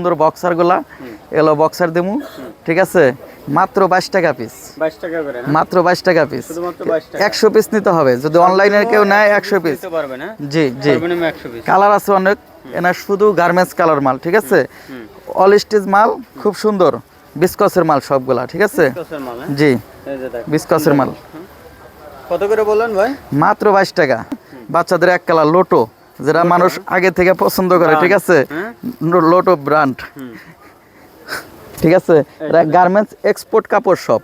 সুন্দর বক্সারগুলা এগুলো বক্সার দেবো ঠিক আছে? মাত্র বাইশ টাকা পিস মাত্র বাইশ টাকা পিস একশো পিস নিতে হবে। যদি অনলাইনে কেউ নেয় একশো পিস জি জি। কালার আছে অনেক। এনার শুধু গার্মেন্টস কালার মাল ঠিক আছে? অল স্টেজ মাল খুব সুন্দর। বিস্কসের মাল সবগুলা ঠিক আছে? হ্যাঁ? জি। বিস্কসের মাল। কত করে বললেন ভাই? মাত্র বাইশ টাকা। বাচ্চাদের এক কালার লোটো যেটা মানুষ আগে থেকে পছন্দ করে ঠিক আছে? লোট লোটো ব্র্যান্ড ঠিক আছে? গার্মেন্টস এক্সপোর্ট কাপড় সব।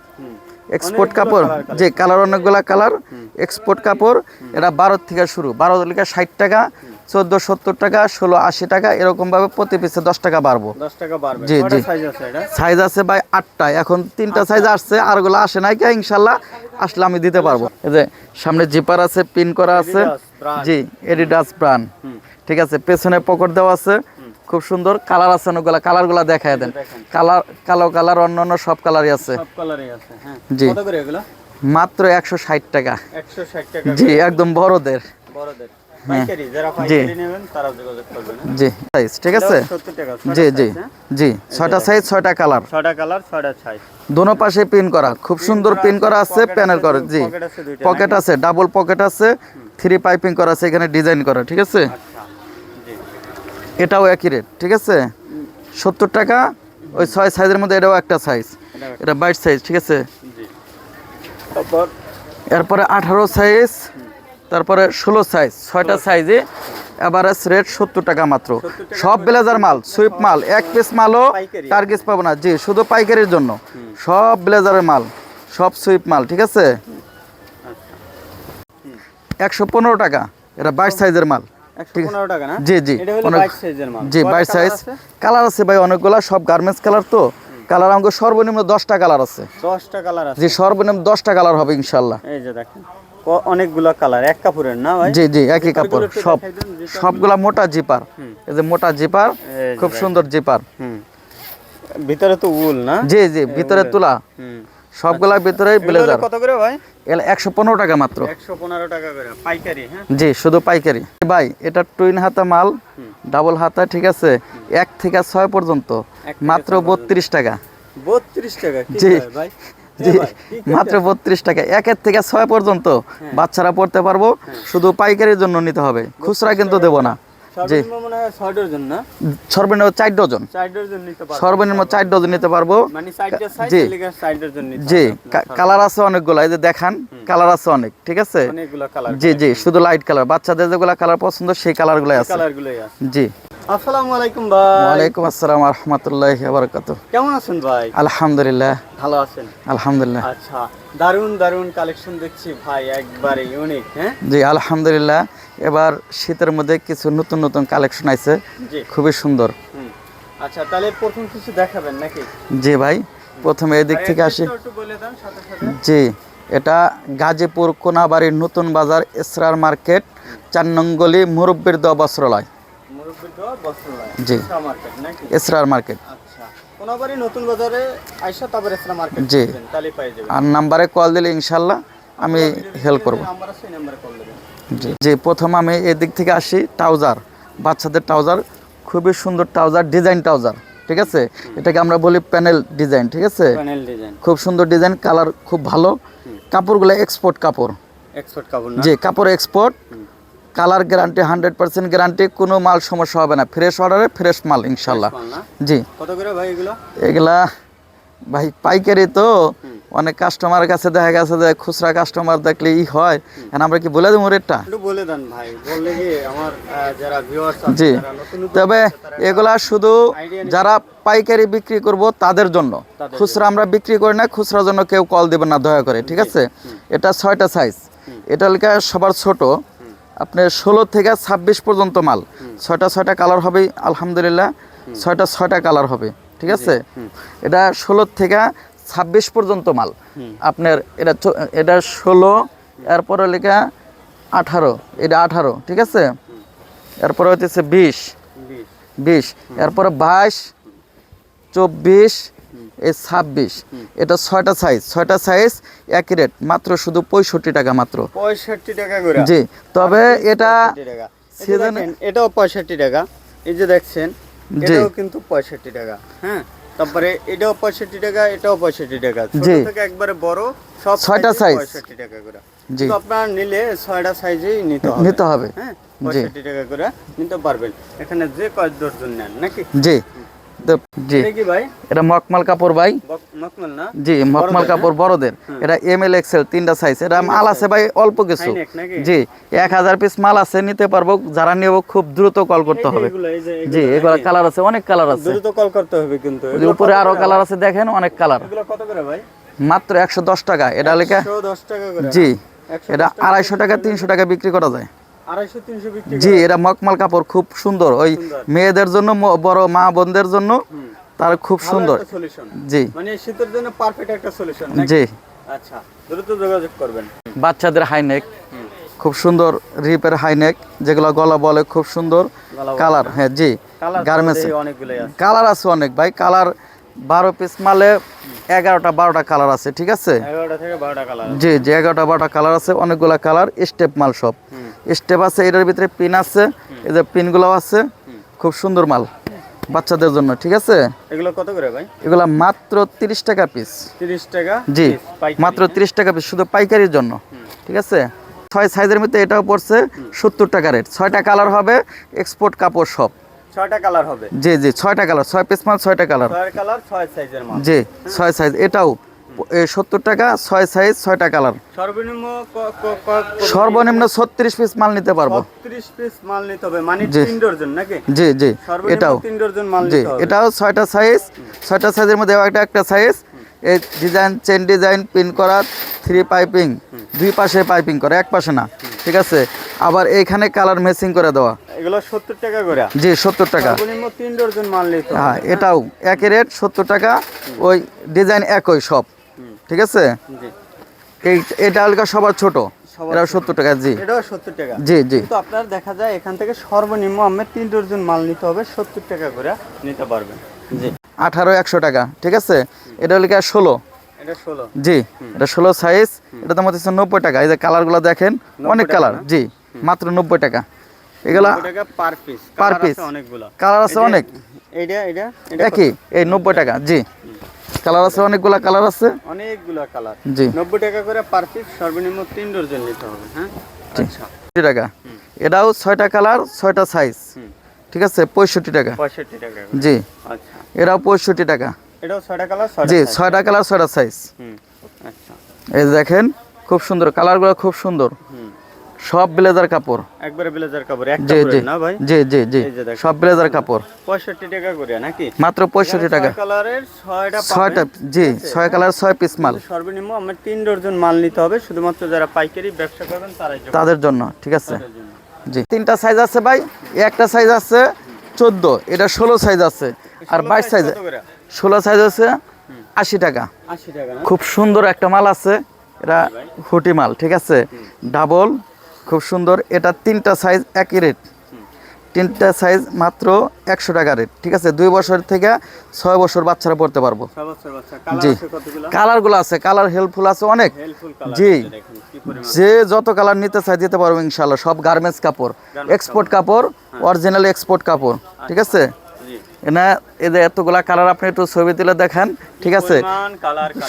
এক্সপোর্ট কাপড় যে কালার অনেকগুলা কালার এক্সপোর্ট কাপড় এটা বারো থেকে শুরু। বারো থেকে ষাট টাকা। চোদ্দ সত্তর টাকা ষোলো আশি টাকা এরকম ভাবে প্রতি পিসে দশ টাকা বাড়বো। জি, জি। সাইজ আছে ভাই আটটা। এখন তিনটা সাইজ আসছে আরগুলো আসে নাই কে? ইনশাল্লাহ আসলে আমি দিতে পারব। এই যে সামনে জিপার আছে পিন করা আছে। জি এডিডাস ব্রান্ড ঠিক আছে পেছনে পকেট দেওয়া আছে। খুব সুন্দর কালার আছে অনেকগুলা। কালারগুলো দেখায় দেন। কালার কালো কালার অন্যান্য সব কালারই আছে। সব কালারই আছে হ্যাঁ। জি। মাত্র একশো ষাট টাকা। একশো ষাট টাকা জি একদম বড়দের। বড়দের। যোগাযোগ করবেন হ্যাঁ? জি সাইজ ঠিক আছে? জি জি জি ছয়টা সাইজ ছয়টা কালার কালার ছটা সাইজ দোনো পাশে পিন করা খুব সুন্দর পিন করা আছে প্যানেল করা জি। পকেট আছে ডাবল পকেট আছে থ্রি পাইপিং করা আছে এখানে ডিজাইন করা ঠিক আছে? আচ্ছা এটাও একই রেট ঠিক আছে? সত্তর টাকা ওই ছয় সাইজের মধ্যে এটাও একটা সাইজ এটা বাইশ সাইজ ঠিক আছে? তারপর? এরপরে আঠারো সাইজ তারপরে ষোলো সাইজ ছয়টা সাইজে এভারেজ রেট সত্তর টাকা মাত্র। সব ব্লেজার মাল সুইপ মাল এক পিস মালও? টার্গেস পাবো না। জি শুধু পাইকারির জন্য। সব ব্লেজারের মাল সব সুইপ মাল ঠিক আছে? একশো পনেরো টাকা এটা বাইশ সাইজের মাল। জি জি জি বাইশ সাইজ কালার আছে? ভাই অনেকগুলা সব গার্মেন্টস কালার তো। কালার আমাকে সর্বনিম্ন দশটা কালার আছে। দশটা কালার আছে। জি সর্বনিম্ন দশটা কালার হবে ইনশাল্লাহ। এই যে দেখেন। অনেকগুলা কালার এক কাপড়ের না ভাই? জি জি একই কাপড়। সব সবগুলা মোটা জিপার। এই যে মোটা জিপার খুব সুন্দর জিপার। ভিতরে তো উল না? জি জি ভিতরে তুলা। সবগুলা ভিতরে ব্লেজার। কত করে ভাই? এল একশো পনেরো টাকা মাত্র। একশো পনেরো টাকা করে পাইকারি হ্যাঁ? জি শুধু পাইকারি। ভাই এটা টুইন হাতা মাল ডাবল হাতা ঠিক আছে? এক থেকে ছয় পর্যন্ত মাত্র বত্রিশ টাকা। বত্রিশ টাকা কি জি। ভাই? জি? মাত্র বত্রিশ টাকা। একের থেকে ছয় পর্যন্ত বাচ্চারা পড়তে পারব। শুধু পাইকারির জন্য নিতে হবে। খুচরা কিন্তু দেবো না। জি। সর্বনিম্ন মনে হয় চার ডজন। সর্বনিম্ন চার ডজন নিতে পারব। মানে জি। জি। কালার আছে অনেকগুলো। এই যে দেখান কালার আছে অনেক। ঠিক আছে? জি জি। শুধু লাইট কালার বাচ্চাদের যেগুলো কালার পছন্দ সেই কালারগুলো কালার গুলোই আছে। জি। আসসালামু আলাইকুম ভাই। ওয়ালাইকুম আসসালাম রহমতুল্লাহ বারকাত কেমন আছেন ভাই? আলহামদুলিল্লাহ। ভালো আছেন? আলহামদুলিল্লাহ। আচ্ছা দারুণ দারুণ কালেকশন দেখছি ভাই একবারে ইউনিক হ্যাঁ? জি আলহামদুলিল্লাহ। এবার শীতের মধ্যে কিছু নতুন নতুন কালেকশন আছে জি। খুবই সুন্দর। আচ্ছা তাহলে প্রথম কিছু দেখাবেন নাকি? জি ভাই প্রথমে এদিক থেকে আসি। একটু বলে দেন সাথে সাথে। জি এটা গাজীপুর কোনাবাড়ির নতুন বাজার এসরার মার্কেট চার নঙ্গলি মুরব্বীর দোয়া বস্ত্রালয়। জি। এসরার মার্কেট আচ্ছা নতুন বাজারে আইসা তারপর ইসরা মার্কেট জি। আর নাম্বারে কল দিলে ইনশাল্লাহ আমি হেল্প করব। জি প্রথম আমি এদিক থেকে আসি ট্রাউজার বাচ্চাদের ট্রাউজার খুবই সুন্দর ট্রাউজার ডিজাইন ট্রাউজার ঠিক আছে? এটাকে আমরা বলি প্যানেল ডিজাইন ঠিক আছে? খুব সুন্দর ডিজাইন কালার খুব ভালো। কাপড়গুলো এক্সপোর্ট কাপড়। এক্সপোর্ট কাপড় জি কাপড় export colour guarantee hundred percent guarantee কোনো মাল সমস্যা হবে না। ফ্রেশ অর্ডারে ফ্রেশ মাল ইনশাল্লাহ। জি। কত করে ভাই এগুলো? এগুলা ভাই পাইকারি তো। অনেক কাস্টমারের কাছে দেখা গেছে যে খুচরা কাস্টমার দেখলে ই হয়। এখন আমরা কি বলে দেবো রেটটা বলে দেন ভাই। বললে কি আমার যারা ভিউয়ার্স জি। তবে এগুলা শুধু যারা পাইকারি বিক্রি করব তাদের জন্য। খুচরা আমরা বিক্রি করি না খুচরার জন্য কেউ কল দেবেন না দয়া করে ঠিক আছে? এটা ছয়টা সাইজ এটা লেখা সবার ছোট। আপনি ষোলো থেকে ছাব্বিশ পর্যন্ত মাল। ছয়টা ছয়টা কালার হবে আলহামদুলিল্লাহ। ছয়টা ছয়টা কালার হবে ঠিক আছে? এটা ষোলো থেকে ছাব্বিশ পর্যন্ত মাল। আপনার এটা এটা ষোলো এরপরে লেখা আঠারো এটা আঠারো ঠিক আছে? এরপরে হচ্ছে বিশ। বিশ। এরপরে বাইশ চব্বিশ এই ছাব্বিশ। এটা ছয়টা সাইজ ছয়টা সাইজ একই রেট মাত্র শুধু পঁয়ষট্টি টাকা মাত্র। পঁয়ষট্টি টাকা করে। জি তবে এটা 65 টাকা। এই যে season- দেখেন, এটাও পঁয়ষট্টি টাকা। এই যে দেখছেন এটাও কিন্তু পঁয়ষট্টি টাকা হ্যাঁ? তারপরে এটাও পঁয়ষট্টি টাকা এটাও পঁয়ষট্টি টাকা। ছোট। থেকে একবারে বড় সব ছয়টা size। পঁয়ষট্টি টাকা করে। জি। আপনার নিলে ছয়টা সাইজেই নিতে হবে নিতে হবে। হ্যাঁ? পঁয়ষট্টি টাকা করে নিতে পারবেন। এখানে যে কয় দর্জন নেন নাকি? জি। জি। এটা কি ভাই? এটা মকমাল কাপড় ভাই। বক- মকমল না? জি মকমাল কাপড় বড়দের। এটা এম এল এক্সেল তিনটা সাইজ এটা মাল আছে ভাই অল্প কিছু। জি এক হাজার পিস মাল আছে নিতে পারব। যারা নিব খুব দ্রুত কল করতে হবে। জি এগুলো কালার আছে অনেক কালার আছে। দ্রুত কল করতে হবে কিন্তু। উপরে আরও কালার আছে দেখেন অনেক কালার কত করে ভাই? মাত্র একশো দশ টাকা। এটা লেখা 110 টাকা জি। এটা আড়াইশো টাকা তিনশো টাকা বিক্রি করা যায়। জি এরা মকমাল কাপড় খুব সুন্দর। ওই মেয়েদের জন্য বড় মা বোনদের জন্য তার খুব সুন্দর। জি। মানে শীতের জন্য পারফেক্ট একটা সলিউশন জি। আচ্ছা দ্রুত যোগাযোগ করবেন। বাচ্চাদের হাইনেক। খুব সুন্দর রিপের হাইনেক যেগুলো গলা বলে খুব সুন্দর কালার হ্যাঁ জি গার্মেন্টস কালার আছে। অনেক ভাই কালার বারো পিস মালে এগারোটা বারোটা কালার আছে ঠিক আছে? জি জি এগারোটা বারোটা কালার আছে অনেকগুলা কালার স্টেপ মাল সব। স্টেপ আছে এটার ভিতরে পিন আছে এই যে পিনগুলো আছে। খুব সুন্দর মাল বাচ্চাদের জন্য ঠিক আছে? এগুলো কত করে ভাই? এগুলা মাত্র তিরিশ টাকা পিস তিরিশ টাকা জি মাত্র হ্যাঁ? তিরিশ টাকা পিস শুধু পাইকারির জন্য ঠিক আছে? ছয় সাইজের মধ্যে এটাও পড়ছে সত্তর টাকা রেট ছয়টা কালার হবে এক্সপোর্ট কাপড় সব ছয়টা কালার হবে? জি জি ছয়টা কালার ছয় পিস মাল ছয়টা কালার ছয় কালার ছয় সাইজের মাল। জি ছয় সাইজ এটাও। সত্তর টাকা ছয় সাইজ ছয়টা কালার সর্বনিম্ন ছত্রিশ পিস মাল নিতে পারব। ছত্রিশ পিস মাল নিতে হবে মানে জি। তিন ডজন নাকি? জি জি এটাও। তিন মাল জি এটাও ছয়টা সাইজ ছয়টা সাইজের মধ্যে একটা একটা সাইজ এই ডিজাইন চেন ডিজাইন পিন করা থ্রি পাইপিং দুই পাশে পাইপিং করা এক পাশে না। ঠিক আছে? আবার এইখানে কালার ম্যাচিং করে দেওয়া। এগুলো সত্তর টাকা করে। জি সত্তর টাকা। সর্বনিম্ন তিন ডজন মাল নিতে হ্যাঁ এটাও একই রেট সত্তর টাকা। ওই ডিজাইন একই সব। ঠিক আছে? এটা হলো সবার ছোট। সবার এটা সত্তর টাকা জি। এটাও সত্তর টাকা। জি জি। আপনার দেখা যায় এখান থেকে সর্বনিম্ন আমরা তিন ডজন মাল নিতে হবে সত্তর টাকা করে নিতে পারবেন। জি। আঠারো একশো টাকা ঠিক আছে? এটা হলো কি ষোলো? জি এটা ষোলো সাইজ এটা তোমার হচ্ছে নব্বই টাকা। এই যে কালারগুলো দেখেন অনেক কালার জি মাত্র নব্বই টাকা। এগুলা পার পিস কালার আছে অনেক? এটা এটা একই এই নব্বই টাকা জি। কালার আছে অনেকগুলা কালার আছে? অনেকগুলা কালার। জি। নব্বই টাকা করে পার পিস সর্বনিম্ন তিন ডজন নিতে হবে হ্যাঁ? আচ্ছা। টাকা। এটাও ছয়টা কালার ছয়টা সাইজ ঠিক আছে? পঁয়ষট্টি টাকা। পঁয়ষট্টি টাকা জি। আচ্ছা। এটাও পঁয়ষট্টি টাকা। এটাও ছয়টা কালার জি। ছয়টা কালার ছয়টা সাইজ হুম। আচ্ছা। এই দেখেন খুব সুন্দর। কালারগুলো খুব সুন্দর। হুম। সব ব্লেজার কাপড়। একবারে ব্লেজার কাপড় এক জি না ভাই? জি জি জি। সব ব্লেজার কাপড়। পঁয়ষট্টি টাকা করে নাকি? মাত্র পঁয়ষট্টি টাকা। কালারের ছয়টা ছয়টা পাবেন। জি ঠিক আছে? ছয় কালার ছয় পিস মাল। সর্বনিম্ন আমার তিন ডজন মাল নিতে হবে। শুধুমাত্র যারা পাইকারি ব্যবসা করবেন তারাই তাদের জন্য ঠিক আছে? জি তিনটা সাইজ আছে ভাই। একটা সাইজ আছে চোদ্দ এটা ষোলো সাইজ আছে। আর ষোলো বাইশ সাইজ size কত করে? ষোলো সাইজ আছে আশি টাকা। আশি টাকা খুব সুন্দর একটা মাল আছে। এটা হুটি মাল ঠিক আছে? ডাবল খুব সুন্দর। এটা তিনটা সাইজ একই রেট তিনটা সাইজ মাত্র একশো টাকা রেট ঠিক আছে? দুই বছর থেকে ছয় বছর বাচ্চারা পড়তে পারব। জি। কালারগুলো আছে কালার হেল্পফুল আছে অনেক। জি। যে যত কালার নিতে চাই দিতে পারব ইনশাল্লাহ সব গার্মেন্টস কাপড়। এক্সপোর্ট কাপড়। অরিজিনাল এক্সপোর্ট কাপড় ঠিক আছে? এনা এদের এতগুলা কালার আপনি একটু ছবি তুলে দেখান ঠিক আছে?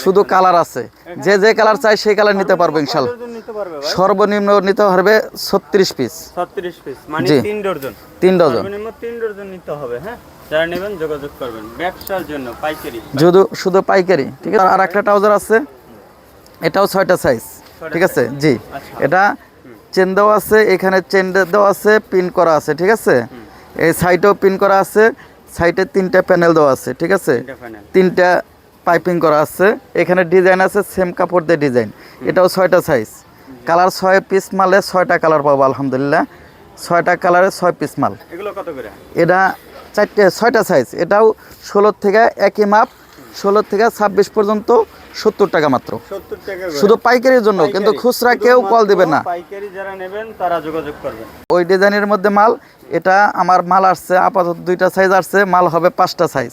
শুধু কালার আছে। যে যে কালার চাই সেই কালার নিতে পারব ইনশাল্লাহ। পারবে সর্বনিম্ন নিতে পারবে ছত্রিশ পিস 36 পিস মানে। তিন ডজন। তিন ডজন। তিন ডজন নিতে হবে হ্যাঁ? যারা নেবেন যোগাযোগ করবেন। ব্যবসার জন্য পাইকারি। শুধু শুধু পাইকারি ঠিক আছে? আর একটা ট্রাউজার আছে। এটাও ছয়টা সাইজ ঠিক আছে? জি। আচ্ছা। এটা চেন দেওয়া আছে এখানে চেন দেওয়া আছে পিন করা আছে ঠিক আছে? এই সাইডেও পিন করা আছে। সাইডে তিনটা প্যানেল দেওয়া আছে ঠিক আছে? তিনটা পাইপিং করা আছে। এখানে ডিজাইন আছে সেম কাপড় দিয়ে ডিজাইন। এটাও ছয়টা সাইজ কালার ছয় পিস মালে ছয়টা কালার পাবো আলহামদুলিল্লাহ। ছয়টা কালারে ছয় পিস মাল। এগুলো কত করে? এটা চারটে ছয়টা সাইজ এটাও ষোলোর থেকে একই মাপ ষোলোর থেকে ছাব্বিশ পর্যন্ত সত্তর টাকা মাত্র। 70 টাকা শুধু পাইকারির জন্য কিন্তু। খুচরা কেউ কল দিবে না। পাইকারি যারা নেবেন তারা যোগাযোগ করবেন। ওই ডিজাইনের মধ্যে মাল এটা আমার মাল আসছে আপাতত দুইটা সাইজ আসছে মাল হবে পাঁচটা সাইজ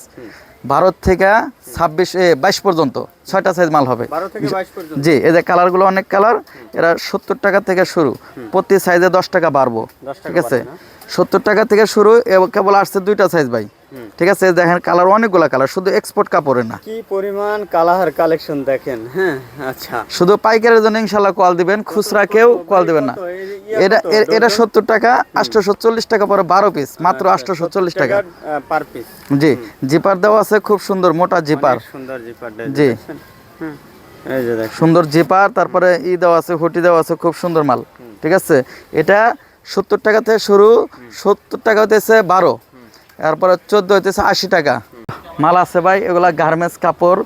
ভারত থেকে ছাব্বিশ এ বাইশ পর্যন্ত ছয়টা সাইজ মাল হবে। 12 থেকে 22 পর্যন্ত। জি এই যে কালারগুলো অনেক কালার এরা সত্তর টাকা থেকে শুরু। প্রতি সাইজে দশ টাকা বাড়বো। ঠিক আছে? সত্তর টাকা থেকে শুরু কেবল আসছে দুইটা সাইজ ভাই। ঠিক আছে দেখেন কালার অনেকগুলা কালার শুধু এক্সপোর্ট কাপড়ে না। কি পরিমাণ কালার কালেকশন দেখেন হ্যাঁ আচ্ছা। শুধু পাইকারের জন্য ইনশাল্লাহ কল দিবেন খুচরা কেউ কল দিবেন না। ইয়া এটা এটা? সত্তর টাকা আটশোশো চল্লিশ টাকা পরে বারো পিস মাত্র আটশোশো চল্লিশ টাকা। পার পিস জি জিপার দেওয়া আছে খুব সুন্দর মোটা জিপার সুন্দর জিপার জি। এই যে দেখেন। সুন্দর জিপার তারপরে ই দেওয়া আছে হুটি দেওয়া আছে খুব সুন্দর মাল। ঠিক আছে? এটা সত্তর টাকা থেকে শুরু সত্তর টাকা হইতেছে বারো। তারপরে চোদ্দ হইতেছে আশি টাকা। মাল আছে ভাই এগুলা গার্মেন্টস কাপড়।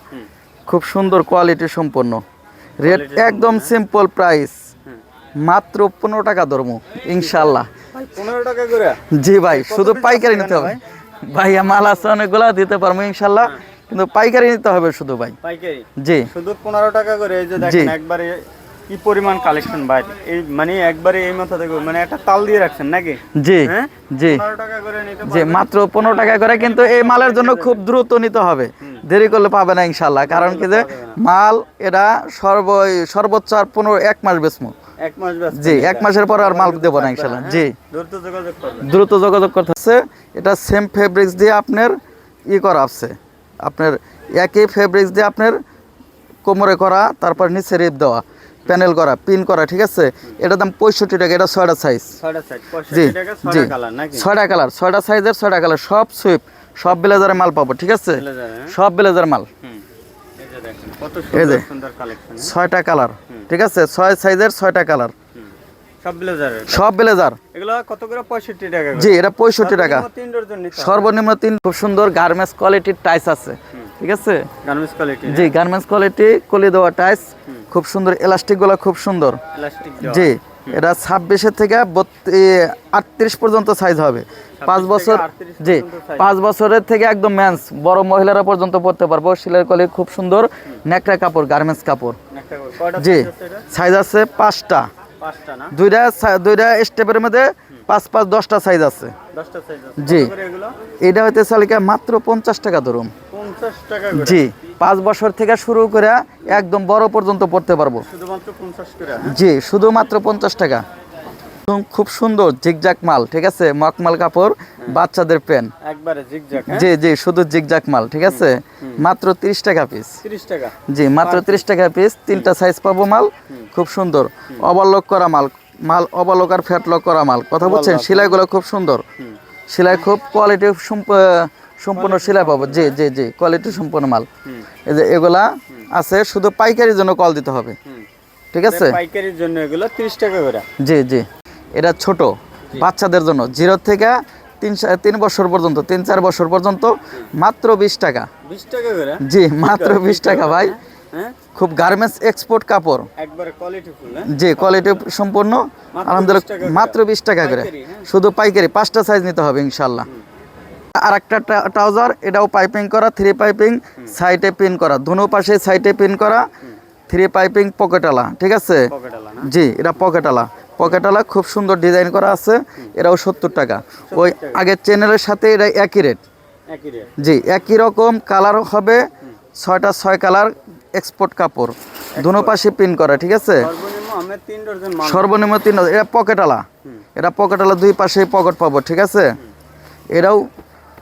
খুব সুন্দর কোয়ালিটি সম্পন্ন রেট একদম সিম্পল প্রাইস মাত্র পনেরো টাকা ধরমু ইনশাল্লাহ পনেরো টাকা করে? জি ভাই শুধু পাইকারি নিতে হবে। ভাইয়া মাল আছে অনেকগুলা দিতে পারব ইনশাল্লাহ কিন্তু পাইকারি নিতে হবে শুধু ভাই। জি। শুধু পনেরো টাকা করে এই যে দেখেন একবারে কি পরিমাণ কালেকশন ভাই? এই মানে একবারে এই মাথা থেকে মানে একটা তাল দিয়ে রাখছেন নাকি? জি হ্যাঁ? জি। যে মাত্র পনেরো টাকা করে কিন্তু এই মালের জন্য খুব দ্রুত নিতে হবে। দেরি করলে পাবে না ইনশাল্লাহ কারণ কি যে মাল এটা সর্ব সর্বোচ্চ আর পনেরো এক মাস বেসমু জি এক মাসের পর আর মাল দেবো না ইনশাল্লাহ জি। দ্রুত যোগাযোগ করবেন। দ্রুত যোগাযোগ করতে হচ্ছে। এটা সেম ফেব্রিক্স দিয়ে আপনার ই করা আছে। আপনার একই ফেব্রিক্স দিয়ে আপনার কোমরে করা তারপর নিচে রেপ দেওয়া। প্যানেল করা পিন করা ঠিক আছে? এটার দাম পঁয়ষট্টি টাকা এটা ছয়টা সাইজ জি জি। ছয়টা কালার ছয়টা সাইজের ছয়টা কালার সব সুইপ সব ব্লেজারের মাল পাবো ঠিক আছে? হ্যাঁ? সব ব্লেজার মাল। এই যে দেখেন কত এই যে। সুন্দর সুন্দর কালেকশন ছয়টা কালার ঠিক আছে? ছয় সাইজের ছয়টা কালার সব ব্লেজারের ব্লেজার কত করে? পঁয়ষট্টি টাকা জি এটা পঁয়ষট্টি টাকা। সর্বনিম্ন তিন খুব সুন্দর গার্মেন্টস কোয়ালিটির টাইস আছে ঠিক আছে? গার্মেন্টস কোয়ালিটি জি গার্মেন্টস কোয়ালিটি কলি দেওয়া টাইস খুব সুন্দর এলাস্টিকগুলো খুব সুন্দর। জি এটা ছাব্বিশের থেকে আটত্রিশ পর্যন্ত সাইজ হবে। পাঁচ বছর জি পাঁচ বছরের থেকে একদম ম্যান্স বড় মহিলারা পর্যন্ত পড়তে পারব। সিলাই কলি খুব সুন্দর নেকড়া কাপড় গার্মেন্টস কাপড়। জি? সাইজ আছে পাঁচটা। দুইটা দুইটা স্টেপের মধ্যে পাঁচ পাঁচ দশটা সাইজ আছে। জি। এটা হইতে চালিকা মাত্র পঞ্চাশ টাকা ধরুন। জি পাঁচ বছর থেকে শুরু করে একদম বড় পর্যন্ত পড়তে পারব। শুধুমাত্র পঞ্চাশ করে হ্যাঁ? জি শুধুমাত্র পঞ্চাশ টাকা। খুব সুন্দর জিগজাক মাল ঠিক আছে? মকমাল কাপড় বাচ্চাদের পেন। একবারে জিগজাক হ্যাঁ? জি জি শুধু জিগজাক মাল ঠিক আছে? মাত্র তিরিশ টাকা পিস তিরিশ টাকা? জি মাত্র তিরিশ টাকা পিস তিনটা সাইজ পাবো মাল। খুব সুন্দর। অবলক করা মাল মাল ওভারলক আর ফ্যাটলক করা মাল। কথা বলছেন? সেলাইগুলো খুব সুন্দর। সেলাই খুব কোয়ালিটি সম্পূর্ণ সেলাই পাবো। জি জি জি কোয়ালিটি সম্পূর্ণ মাল। এই যে এগুলা আছে শুধু পাইকারির জন্য কল দিতে হবে। ঠিক আছে? পাইকারির জন্য এগুলো তিরিশ টাকা করে। জি জি। এটা ছোট বাচ্চাদের জন্য। জিরো থেকে তিন তিন বছর পর্যন্ত তিন চার বছর পর্যন্ত মাত্র বিশ টাকা। বিশ টাকা করে? জি মাত্র বিশ টাকা ভাই। হ্যাঁ? খুব গার্মেন্টস এক্সপোর্ট কাপড়। একবারে কোয়ালিটি ফুল হ্যাঁ? জি কোয়ালিটি সম্পূর্ণ। আলহামদুলিল্লাহ 20 টাকা করে। মাত্র বিশ টাকা করে। হ্যাঁ? শুধু পাইকারি পাঁচটা সাইজ নিতে হবে ইনশাল্লাহ আর একটা ট্রাউজার এটাও পাইপিং করা থ্রি পাইপিং সাইডে পিন করা। দুনো পাশে সাইডে পিন করা থ্রি পাইপিং পকেটালা ঠিক আছে? জি এটা পকেটালা পকেটালা খুব সুন্দর ডিজাইন করা আছে এটাও সত্তর টাকা। ওই আগের চ্যানেলের সাথে এটা একই রেট জি একই রকম কালার হবে ছয়টা ছয় কালার এক্সপোর্ট কাপড়। দুনো পাশে পিন করা ঠিক আছে? সর্বনিম্ন তিন ডজন সর্বনিম্ন তিন এটা পকেটালা এটা পকেটালা দুই পাশে পকেট পাবো ঠিক আছে? এটাও